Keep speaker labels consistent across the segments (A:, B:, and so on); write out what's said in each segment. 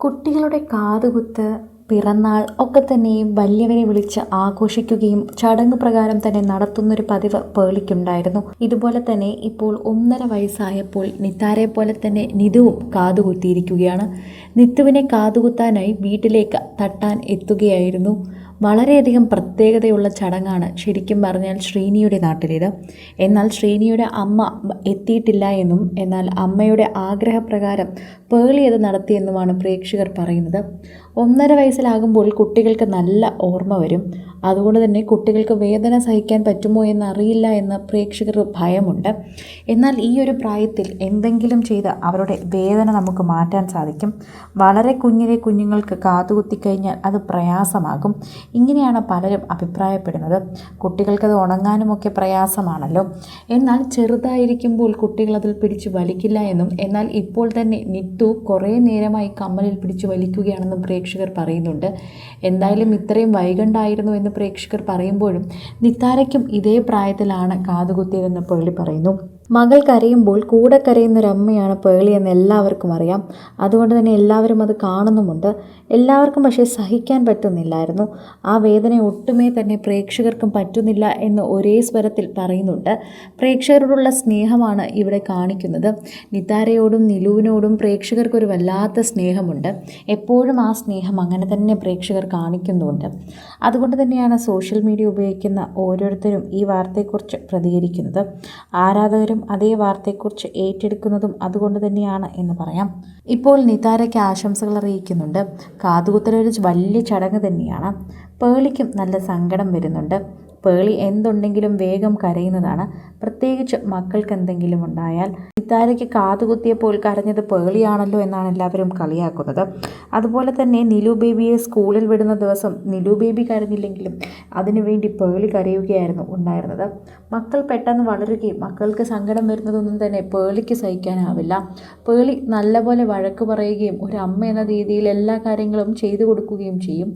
A: കുട്ടികളുടെ കാതുകുത്ത് പിറന്നാൾ ഒക്കെ തന്നെയും വലിയവരെ വിളിച്ച് ആഘോഷിക്കുകയും ചടങ്ങ് പ്രകാരം തന്നെ നടത്തുന്നൊരു പതിവ് പേളിക്കുണ്ടായിരുന്നു. ഇതുപോലെ തന്നെ ഇപ്പോൾ ഒന്നര വയസ്സായപ്പോൾ നിത്താരെ പോലെ തന്നെ നിതുവും കാതുകുത്തിയിരിക്കുകയാണ്. നിത്തുവിനെ കാതുകുത്താനായി വീട്ടിലേക്ക് തട്ടാൻ എത്തുകയായിരുന്നു. വളരെയധികം പ്രത്യേകതയുള്ള ചടങ്ങാണ് ശരിക്കും പറഞ്ഞാൽ ശ്രീനിയുടെ നാട്ടിലേത്. എന്നാൽ ശ്രീനിയുടെ അമ്മ എത്തിയിട്ടില്ല എന്നും എന്നാൽ അമ്മയുടെ ആഗ്രഹപ്രകാരം പേളി അത് നടത്തിയെന്നുമാണ് പ്രേക്ഷകർ പറയുന്നത്. ഒന്നര വയസ്സിലാകുമ്പോൾ കുട്ടികൾക്ക് നല്ല ഓർമ്മ വരും. അതുകൊണ്ട് തന്നെ കുട്ടികൾക്ക് വേദന സഹിക്കാൻ പറ്റുമോ എന്നറിയില്ല എന്ന് പ്രേക്ഷകർ ഭയമുണ്ട്. എന്നാൽ ഈ ഒരു പ്രായത്തിൽ എന്തെങ്കിലും ചെയ്ത് അവരുടെ വേദന നമുക്ക് മാറ്റാൻ സാധിക്കും. വളരെ കുഞ്ഞിലെ കുഞ്ഞുങ്ങൾക്ക് കാതുകുത്തിക്കഴിഞ്ഞാൽ അത് പ്രയാസമാകും. ഇങ്ങനെയാണ് പലരും അഭിപ്രായപ്പെടുന്നത്. കുട്ടികൾക്കത് ഉണങ്ങാനുമൊക്കെ പ്രയാസമാണല്ലോ. എന്നാൽ ചെറുതായിരിക്കുമ്പോൾ കുട്ടികളതിൽ പിടിച്ചു വലിക്കില്ല എന്നും എന്നാൽ ഇപ്പോൾ തന്നെ നിത്തു കുറേ നേരമായി കമ്മലിൽ പിടിച്ചു വലിക്കുകയാണെന്നും പ്രേക്ഷകർ പറയുന്നുണ്ട്. എന്തായാലും ഇത്രയും വൈകണ്ടായിരുന്നു എന്ന് പ്രേക്ഷകർ പറയുമ്പോഴും നിത്താരയ്ക്കും ഇതേ പ്രായത്തിലാണ് കാതുകുത്തിയതെന്ന് പേളി പറയുന്നു. മകൾ കരയുമ്പോൾ കൂടെ കരയുന്നൊരമ്മയാണ് പേളി എന്ന് എല്ലാവർക്കും അറിയാം. അതുകൊണ്ട് തന്നെ എല്ലാവരും അത് കാണുന്നുമുണ്ട്. എല്ലാവർക്കും പക്ഷേ സഹിക്കാൻ പറ്റുന്നില്ലായിരുന്നു. ആ വേദന ഒട്ടുമേ തന്നെ പ്രേക്ഷകർക്കും പറ്റുന്നില്ല എന്ന് ഒരേ സ്വരത്തിൽ പറയുന്നുണ്ട്. പ്രേക്ഷകരോടുള്ള സ്നേഹമാണ് ഇവിടെ കാണിക്കുന്നത്. നിതാരയോടും നിലുവിനോടും പ്രേക്ഷകർക്കൊരു വല്ലാത്ത സ്നേഹമുണ്ട്. എപ്പോഴും ആ സ്നേഹം അങ്ങനെ തന്നെ പ്രേക്ഷകർ കാണിക്കുന്നുണ്ട്. അതുകൊണ്ട് തന്നെയാണ് സോഷ്യൽ മീഡിയ ഉപയോഗിക്കുന്ന ഓരോരുത്തരും ഈ വാർത്തയെക്കുറിച്ച് പ്രതികരിക്കുന്നത്. ആരാധകരും അതേ വാർത്തയെക്കുറിച്ച് ഏറ്റെടുക്കുന്നതും അതുകൊണ്ട് തന്നെയാണ് എന്ന് പറയാം. ഇപ്പോൾ നിതാരയ്ക്ക് ആശംസകൾ അറിയിക്കുന്നുണ്ട്. കാതുകുത്തലൊരു വലിയ ചടങ്ങ് തന്നെയാണ്. പേളിക്കും നല്ല സങ്കടം വരുന്നുണ്ട്. പേളി എന്തുണ്ടെങ്കിലും വേഗം കരയുന്നതാണ്. പ്രത്യേകിച്ച് മക്കൾക്ക് എന്തെങ്കിലും ഉണ്ടായാൽ നിതാരയ്ക്ക് കാതുകുത്തിയപ്പോൾ കരഞ്ഞത് പേളിയാണല്ലോ എന്നാണ് എല്ലാവരും കളിയാക്കുന്നത്. അതുപോലെ തന്നെ നിലു ബേബിയെ സ്കൂളിൽ വിടുന്ന ദിവസം നിലു ബേബി കരഞ്ഞില്ലെങ്കിലും അതിനുവേണ്ടി പേളി കരയുകയായിരുന്നു ഉണ്ടായിരുന്നത്. മക്കൾ പെട്ടെന്ന് വളരുകയും മക്കൾക്ക് സങ്കടം വരുന്നതൊന്നും തന്നെ പേളിക്ക് സഹിക്കാനാവില്ല. പേളി നല്ലപോലെ വഴക്ക് പറയുകയും ഒരു അമ്മ എന്ന രീതിയിൽ എല്ലാ കാര്യങ്ങളും ചെയ്തു കൊടുക്കുകയും ചെയ്യും.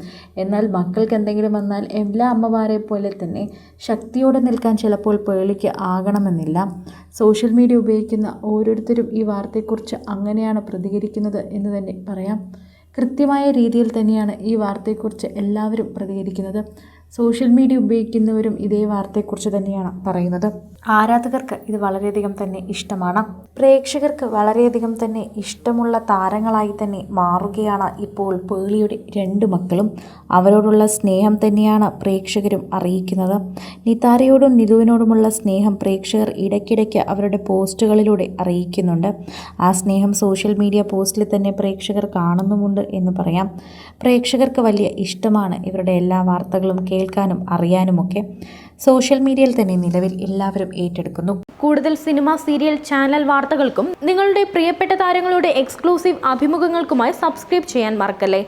A: എന്നാൽ മക്കൾക്ക് എന്തെങ്കിലും വന്നാൽ എല്ലാ അമ്മമാരെ പോലെ തന്നെ ശക്തിയോടെ നിൽക്കാൻ ചിലപ്പോൾ പേളിക്ക് ആകണമെന്നില്ല. സോഷ്യൽ മീഡിയ ഉപയോഗിക്കുന്ന ഓരോരുത്തരും ഈ വാർത്തയെക്കുറിച്ച് അങ്ങനെയാണ് പ്രതികരിക്കുന്നത് എന്ന് തന്നെ പറയാം. കൃത്യമായ രീതിയിൽ തന്നെയാണ് ഈ വാർത്തയെക്കുറിച്ച് എല്ലാവരും പ്രതികരിക്കുന്നത്. സോഷ്യൽ മീഡിയ ഉപയോഗിക്കുന്നവരും ഇതേ വാർത്തയെക്കുറിച്ച് തന്നെയാണ് പറയുന്നത്. ആരാധകർക്ക് ഇത് വളരെയധികം തന്നെ ഇഷ്ടമാണ്. പ്രേക്ഷകർക്ക് വളരെയധികം തന്നെ ഇഷ്ടമുള്ള താരങ്ങളായി തന്നെ മാറുകയാണ് ഇപ്പോൾ പേളിയുടെ രണ്ട് മക്കളും. അവരോടുള്ള സ്നേഹം തന്നെയാണ് പ്രേക്ഷകരും അറിയിക്കുന്നത്. നിതാരയോടും നിധുവിനോടുമുള്ള സ്നേഹം പ്രേക്ഷകർ ഇടയ്ക്കിടയ്ക്ക് അവരുടെ പോസ്റ്റുകളിലൂടെ അറിയിക്കുന്നുണ്ട്. ആ സ്നേഹം സോഷ്യൽ മീഡിയ പോസ്റ്റിൽ തന്നെ പ്രേക്ഷകർ കാണുന്നുമുണ്ട് എന്ന് പറയാം. പ്രേക്ഷകർക്ക് വലിയ ഇഷ്ടമാണ് ഇവരുടെ എല്ലാ വാർത്തകളും കേൾക്കാനും അറിയാനുമൊക്കെ സോഷ്യൽ മീഡിയയിൽ തന്നെ നിലവിൽ എല്ലാവരും ഏറ്റെടുക്കുന്നു.
B: കൂടുതൽ സിനിമ സീരിയൽ ചാനൽ വാർത്തകൾക്കും നിങ്ങളുടെ പ്രിയപ്പെട്ട താരങ്ങളുടെ എക്സ്ക്ലൂസീവ് അഭിമുഖങ്ങൾക്കുമായി സബ്സ്ക്രൈബ് ചെയ്യാൻ മറക്കല്ലേ?